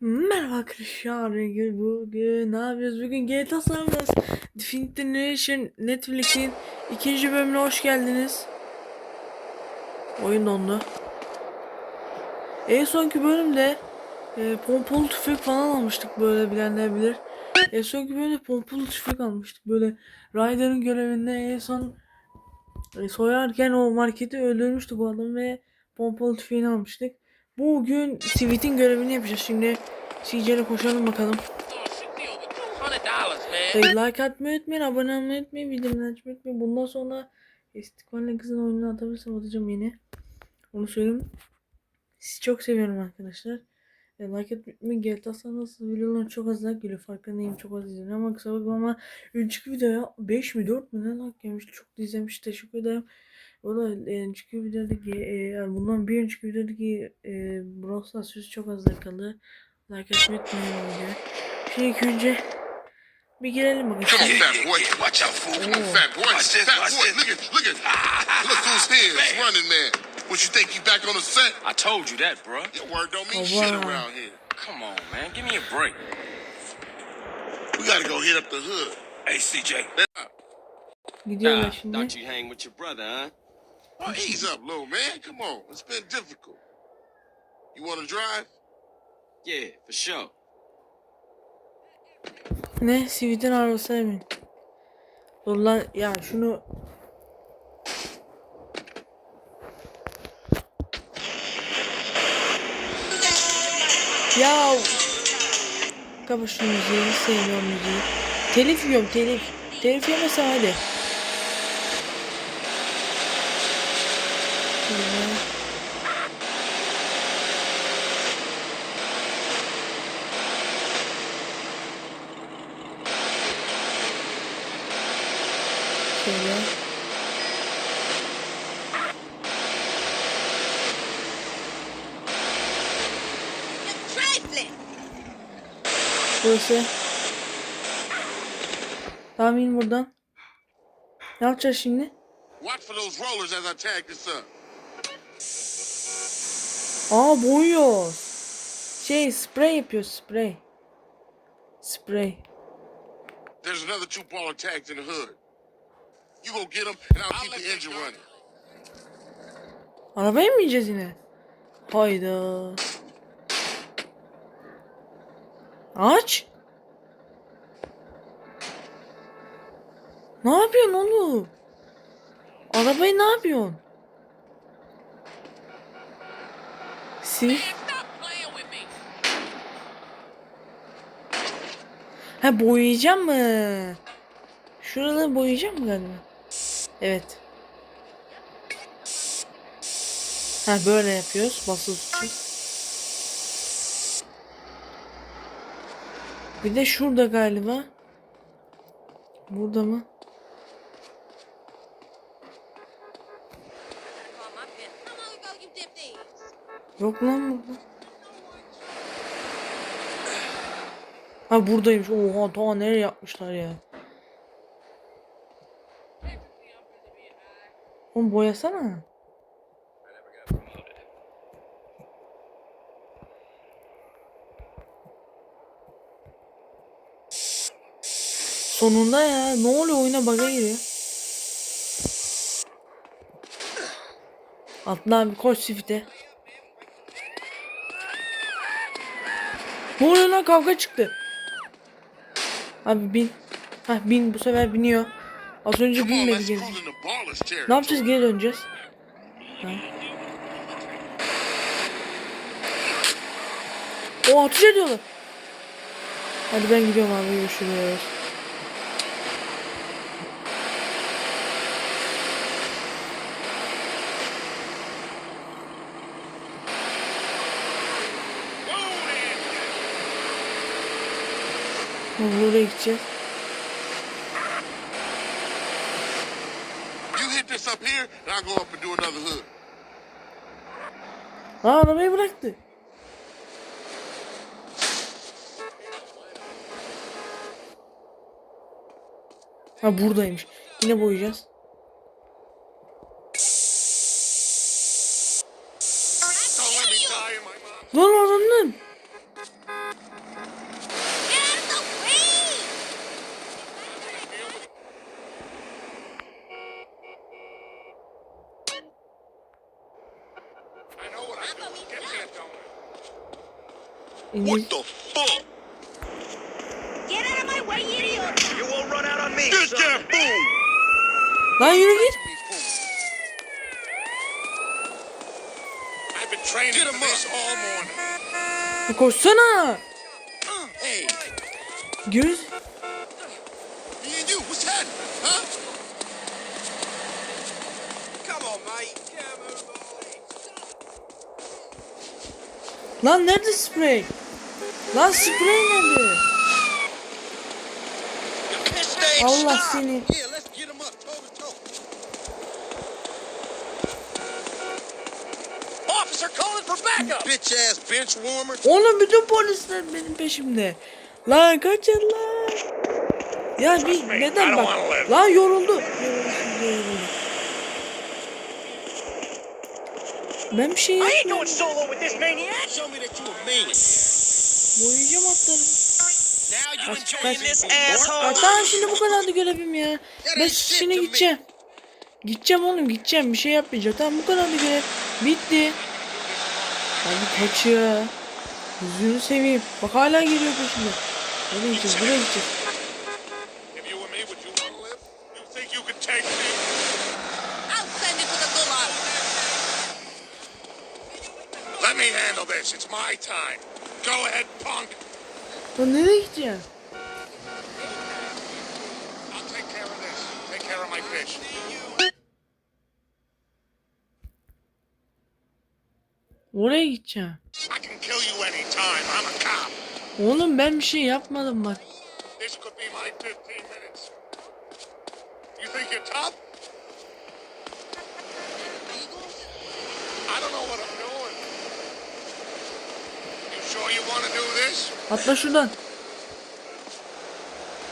Merhaba arkadaşlar. Bugün ne yapıyoruz? Bugün GTA San Andreas Definitive Netflix'in ikinci bölümüne hoş geldiniz. Oyun dondu. En sonki bölümde e, pompalı tüfek falan almıştık böyle bilenler bilir. En sonki bölümde pompalı tüfek almıştık. Böyle Ryder'ın görevinde en son e, soyarken o marketi öldürmüştük o adamı ve pompalı tüfeğini almıştık. Bugün Sweet'in görevini yapacağız. Şimdi CJ'le koşalım bakalım. Like atmayı unutmayın, abone olmayı unutmayın, videomu açmayı unutmayın. Bundan sonra İstikbal'le kızın oyununu atabilirsem atacağım yeni. Onu söyleyeyim. Sizi çok seviyorum arkadaşlar. E, like unutmayın. GTA San nasıl videolar çok az like geliyor. Farkındayım çok az izleniyor ama kısa bakma ama önceki videoya 5 mi 4 mü ne like gelmiş. Çok da izlemiş. Teşekkür ederim. O da e, önceki videodaki e, yani bundan bir önceki videodaki e, Brawl Stars sözü çok az dakikalı. Like atmayı unutmayın videoya. Şimdi ilk önce bir girelim bakalım. Come on, fat boy. Watch out, fool. Come on, fat boy. Watch this, fat watch boy. this. Look at, look at. look who's here. It's running man. What you think you back on the set? I told you that, bro. Your word don't mean Oh, shit wow. around here. Come on, man. Give me a break. We gotta go hit up the hood. Hey, CJ. Gidiyorlar Nah, şimdi. thought you hang with your brother, huh? Oh, ease up, little man. Come on. It's been difficult. You wanna drive? Yeah, for sure. Ne? Sweet'in arabası emin. Dur lan ya şunu Ya Kapa şu müziği sevmiyorum müziği Telif yiyorum telif Telif yemesem hadi Şöyle. Şöyle. Burası. Tamam in buradan. Ne yapacağız şimdi? Watch for those rollers as I tag this up. Aa boyuyor. Şey sprey yapıyor sprey. Sprey. There's another two baller tags in the hood. You go get them, and I'll keep the engine running. Arabaya mı bineceğiz yine? Hayda. Aç. Ne yapıyorsun oğlum? Arabayı ne yapıyorsun? Sil. Ha boyayacağım mı? Şuraları boyayacağım mı galiba? Evet. Ha böyle yapıyoruz. Basılı tutacağız. Bir de şurada galiba. Burada mı? Yok lan burada. Ha buradaymış. Oha ta nereye yapmışlar ya. Oğlum boyasana. Sonunda ya. Ne oluyor oyuna bug'a giriyor. Atla abi koş sifte. Ne oluyor lan kavga çıktı. Abi bin. Hah bin bu sefer biniyor. Az önce binmedi geri. Ne yapacağız geri döneceğiz. Ha. O ateş ediyorlar. Hadi ben gidiyorum abi görüşürüz. Buraya gideceğiz. You hit this up here, and I'll go up and do another hood. Aa arabayı bıraktı. Ha buradaymış. Yine boyayacağız. What the fuck? Get out of my way, idiot. You won't run out on me. This damn fool. Lan yürü git. I've been training for this all morning. Koşsana. Hey. Göz Lan nerede sprey? Lan sprey nerede? Allah seni. Oğlum bütün polisler benim peşimde. Lan kaçın lan. Ya bir neden bak. Lan yoruldu. Ben bir şey yapmıyorum. solo with this maniac. Show me that you a man. Boyayacağım atlarımı. Tamam şimdi bu kadardı görevim ya. Ben şimdi gideceğim. Gideceğim oğlum gideceğim bir şey yapmayacağım. Tamam bu kadardı görev. Bitti. Hadi kaçıyor. Yüzünü seveyim. Bak hala geliyor peşimde. Nereye gideceğiz? Buraya gideceğiz. If you were me, would you want to live? You think you could take me? I'll send it to the gulag. Let me handle this. It's my time. Go ahead, punk. Lan nereye fish. Oraya gideceğim. Oğlum ben bir şey yapmadım bak. This could be my 15 minutes. You think you're tough? I don't know what I'm doing. You sure you want to do this? Atla şuradan.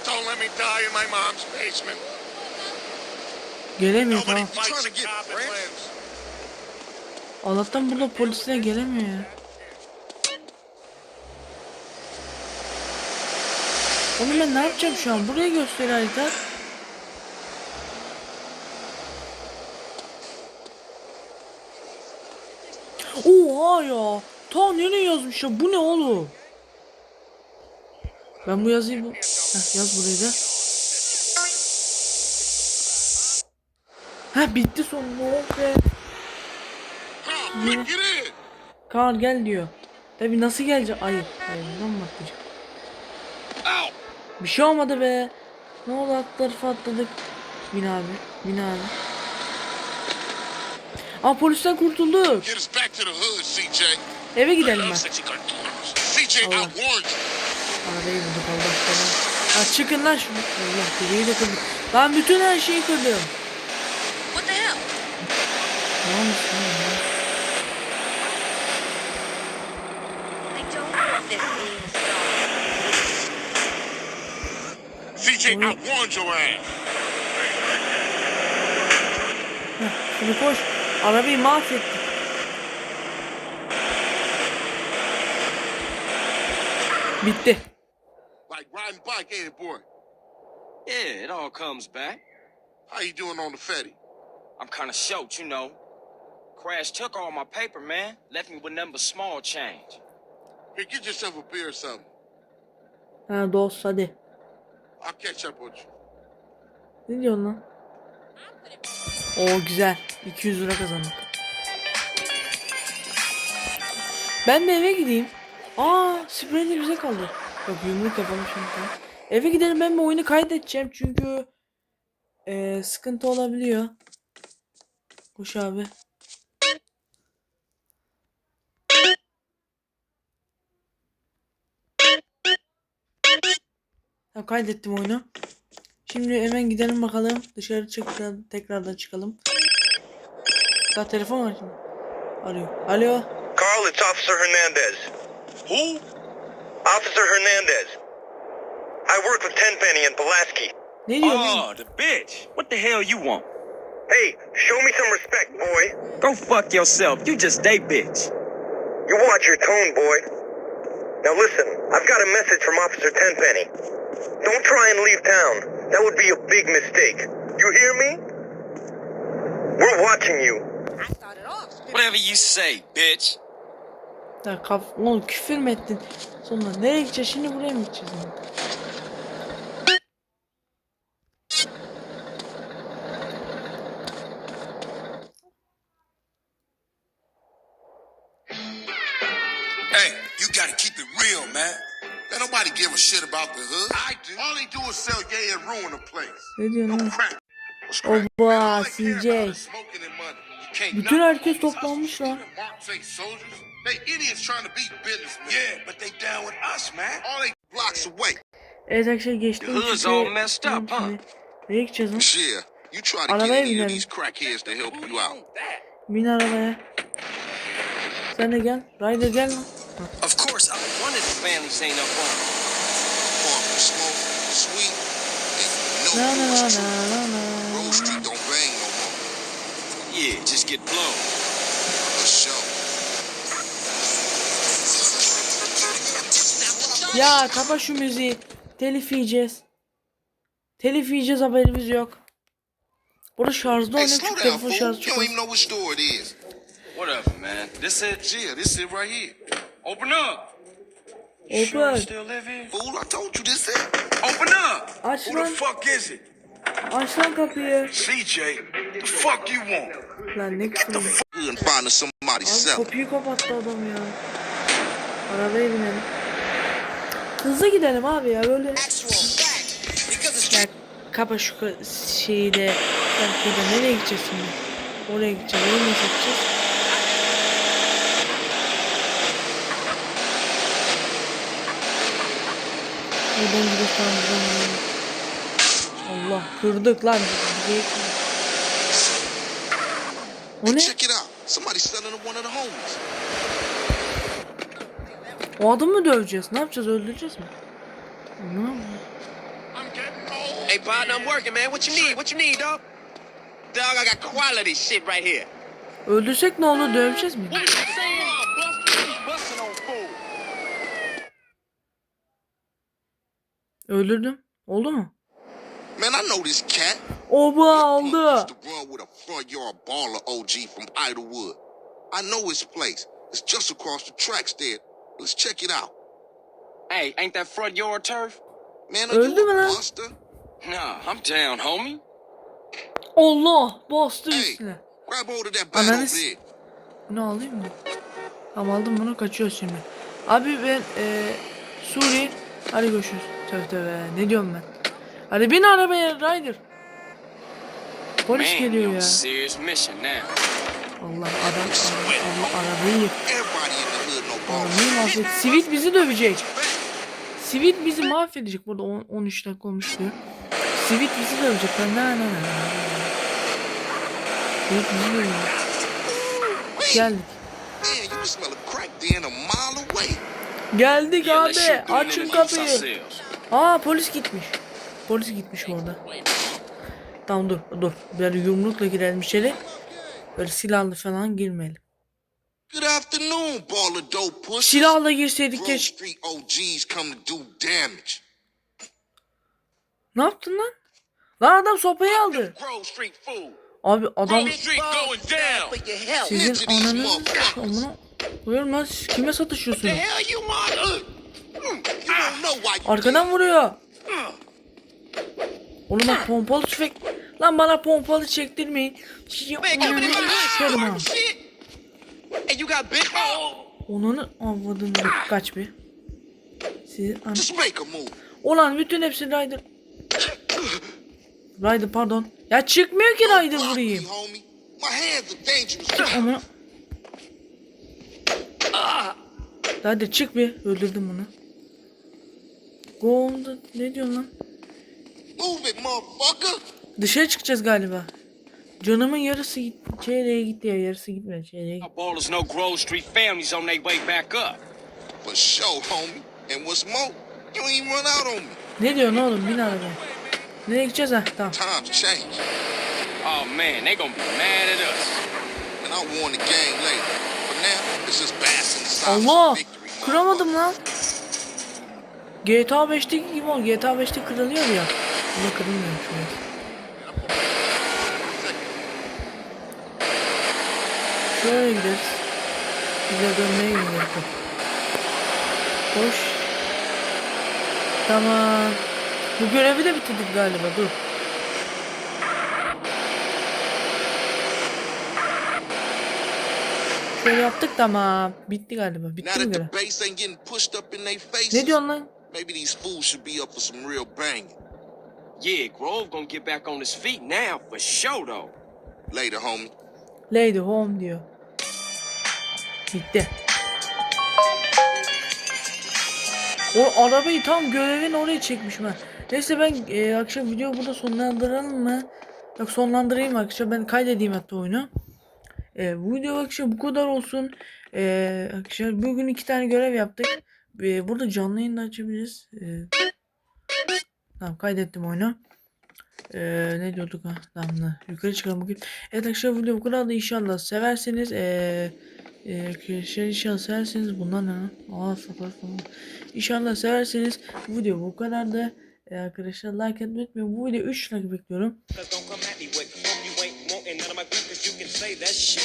Don't let me die in my mom's basement. Gelemiyor tamam. Allah'tan burada polisler gelemiyor ya. Oğlum ben ne yapacağım şu an? Buraya göster harita. Oha ya. Ta nereye yazmış ya? Bu ne oğlum? Ben bu yazıyı bu... Heh, yaz burayı da. Ha bitti sonunda oh be. İn. Kaan gel diyor. Tabi nasıl gelecek? Ayıp. Hayır atlayacak? Ow. Bir şey olmadı be. Ne oldu tarafa atladık. Bin abi. Bin abi. Aa polisten kurtulduk. Eve gidelim ben. CJ, I Allah. Arabayı bulduk Allah falan. Ha çıkın lan şunu. Allah direği de kırdım. Ben bütün her şeyi kırdım. What the hell? Ne olmuş lan ya? CJ, I warned your ass. Şimdi koş. Arabayı mahvettik. Bitti. İt, boy? Yeah, it all comes back. How you doing on the Fetty? I'm kind of short, you know. Crash took all my paper, man. Left me with nothing but small change. Here, get yourself a beer or something. Ha dost hadi. I'll catch up with you. Ne diyorsun lan? Oo güzel. 200 lira kazandık. Ben de eve gideyim. Aa sprey de bize kaldı. Yok yumruk yapalım şimdi. Eve gidelim ben bu oyunu kaydedeceğim çünkü eee, sıkıntı olabiliyor. Koş abi. Tamam kaydettim oyunu. Şimdi hemen gidelim bakalım. Dışarı çık tekrardan çıkalım. Daha telefon var şimdi. Arıyor. Alo. Carl, it's Officer Hernandez. Who? Officer Hernandez. I work with Tenpenny and Pulaski. Ne diyor lan? Oh, the bitch. What the hell you want? Hey, show me some respect, boy. Go fuck yourself. You just a bitch. You watch your tone, boy. Now listen, I've got a message from Officer Tenpenny. Don't try and leave town. That would be a big mistake. You hear me? We're watching you. I started off. Whatever you say, bitch. Ya kaf oğlum küfür mü ettin? Sonra nereye gideceğiz? Şimdi buraya mı gideceğiz? yani? Hey, you gotta keep it real, man. Let nobody give a shit about the hood. I do. All they do is sell gay and ruin the place. Ne diyorsun No lan? Oba, CJ. Bütün herkes toplanmış lan. Evet arkadaşlar huh? Şimdi Nereye gideceğiz lan? Arabaya binelim. Bin arabaya. Sen de gel. Ryder gel lan. Of course, I of the families ain't up on. Smoke, sweet, and Na no na na force na truth. na na. Road Street don't bang no more. Yeah, just get blown. For sure. Ya kapa şu müziği. Telif yiyeceğiz. Telif yiyeceğiz haberimiz yok. Burada şarjda Hey, oynuyor slow çünkü down, telefon fool. şarjı You çok don't az. even know which door it is. Whatever, man. This it? Yeah, this it right here. Open up. Sure Open. you still here? Fool, I told you this it. Open up. Aç Who the lan. fuck is it? Aç lan kapıyı. CJ, the fuck you want? Lan ne küfür. Good and finding somebody Abi selling. kapıyı kapattı adam ya. Arabaya binelim. Hızlı gidelim abi ya böyle. Ya kapa şu ka- şeyi de. Şarkıyı da nereye gideceğiz şimdi? Oraya gideceğiz. Oraya gideceğiz? Buradan gidiyoruz tamam buradan gidelim. Allah kırdık lan. O ne? check it out. Somebody selling to one of the homies. O adamı mı döveceğiz? Ne yapacağız? Öldüreceğiz mi? Ne? Hey, partner, I'm working, man. What you need? What you need, dog? Dog, I got quality shit right here. Öldürsek ne olur? Döveceğiz mi? Öldürdüm. Oldu mu? Man, I know this cat. Oba aldı. I know his place. It's just across the tracks there. Let's check it out. Hey, ain't that front yard turf? Man, are Öldü you mü a lan? buster? Nah, I'm down, homie. Allah! Bastı Hey, üstüne. grab hold of that bat Ananı over s- there. Bunu alayım mı? Tamam aldım bunu kaçıyoruz şimdi. Abi ben eee Suri. Hadi görüşürüz. Tövbe tövbe. Ne diyorum ben? Hadi bin arabaya Ryder. Polis geliyor ya. Allah adam Allah, arabayı. Arabayı mahvet. Sivit bizi dövecek. Sivit bizi mahvedecek. Burada on- 13 dakika olmuş diyor. Sivit bizi dövecek. Ben ne ne ne. Sivit bizi dövecek. Geldik. Geldik abi. Açın kapıyı. Aa polis gitmiş. Polis gitmiş orada. Tamam dur dur. Böyle yumrukla girelim içeri. Böyle silahlı falan girmeyelim. Good afternoon, baller dope push. Silahla girseydik Grove keşke. Street OGs come to do damage. Ne yaptın lan? Lan adam sopayı aldı. Abi adam sizin ananı amına koyuyorum lan siz kime satışıyorsunuz? Arkadan vuruyor. Oğlum bak pompalı tüfek. Lan bana pompalı çektirmeyin. My sikerim ha. hood. Shit. Hey, you got big. Onunu avladım. Dur, Kaç bir. Sizi an... Ulan bütün hepsi Ryder. Ryder pardon. Ya çıkmıyor ki Ryder vurayım. dangerous. Ama... Hadi çık bir. Öldürdüm bunu. Go on the... Ne diyorsun lan? Move it, motherfucker. Dışarı çıkacağız galiba. Canımın yarısı git çeyreğe gitti ya yarısı gitmedi çeyreğe gitti. Our ballers know Grove Street families on their way back up. For sure, homie. And what's more, you ain't run out on me. Ne diyorsun oğlum bin arabaya. Nereye gideceğiz ha tamam. Times change. Oh man, they gonna be mad at us. And I'll warn the gang later. For now, it's just silence Allah kıramadım lan. GTA 5'teki gibi ol. GTA 5'te kırılıyor ya. Bunda kırılmıyor şuraya. Şöyle gideriz. Bize dönmeye gidiyor. Koş. Tamam. Bu görevi de bitirdik galiba dur. Şöyle yaptık tamam. Bitti galiba. Bitti mi görev? Ne diyorsun lan? Maybe these fools should be up for some real banging. Yeah, Grove gonna get back on his feet now for sure though. Later, homie. Lady home diyor. Bitti. O arabayı tam görevin oraya çekmişim ha. Neyse ben e, akşam video burada sonlandıralım mı? Yok sonlandırayım akşam ben kaydedeyim hatta oyunu. E, bu video akşam bu kadar olsun. E, akşam bugün iki tane görev yaptık. E, burada canlı yayın da açabiliriz. E, tamam kaydettim oyunu. Ee, ne diyorduk ha? Tamam yukarı çıkalım bugün. Evet arkadaşlar video bu kadar da inşallah severseniz ee, ee, arkadaşlar inşallah severseniz bunlar ne? Aa sakar falan. İnşallah severseniz bu video bu kadar da ee, arkadaşlar like etmeyi. Bu video 3 like bekliyorum.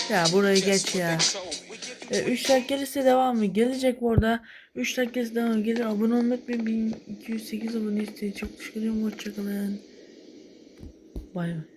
Ya burayı geç ya. E, 3 like gelirse devamı gelecek bu arada. 3 like gelirse devamı gelir. Abone olmayı unutmayın. 1208 abone isteyin. Çok teşekkür ederim. Hoşçakalın. Bay bay.